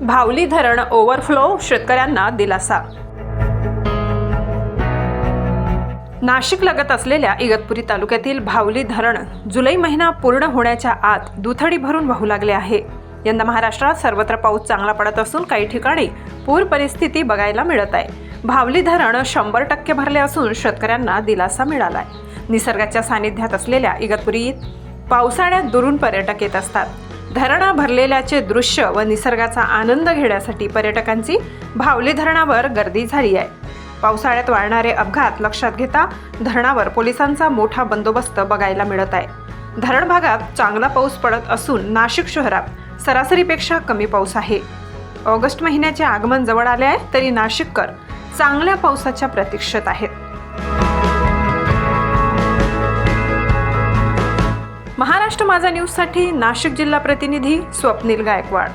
भावली धरण ओव्हरफ्लो शेतकऱ्यांना दिलासा. नाशिक लगत असलेल्या इगतपुरी तालुक्यातील भावली धरण जुलै महिना पूर्ण होण्याच्या आत दुथडी भरून वाहू लागले आहे. यंदा महाराष्ट्रात सर्वत्र पाऊस चांगला पडत असून काही ठिकाणी पूर परिस्थिती बघायला मिळत आहे. भावली धरण शंभर टक्के भरले असून शेतकऱ्यांना दिलासा मिळालाय. निसर्गाच्या सानिध्यात असलेल्या इगतपुरीत पावसाळ्यात दुरून पर्यटक येत असतात. धरणा भरलेल्याचे दृश्य व निसर्गाचा आनंद घेण्यासाठी पर्यटकांची भावली धरणावर गर्दी झाली आहे पावसाळ्यात वाढणारे अपघात लक्षात घेता धरणावर पोलिसांचा मोठा बंदोबस्त बघायला मिळत आहे धरण भागात चांगला पाऊस पडत असून नाशिक शहरात सरासरीपेक्षा कमी पाऊस आहे. ऑगस्ट महिन्याचे आगमन जवळ आले आहे तरी नाशिककर चांगल्या पावसाच्या प्रतीक्षेत आहेत. महाराष्ट्र माझा न्यूजसाठी नाशिक जिल्हा प्रतिनिधी स्वप्नील गायकवाड.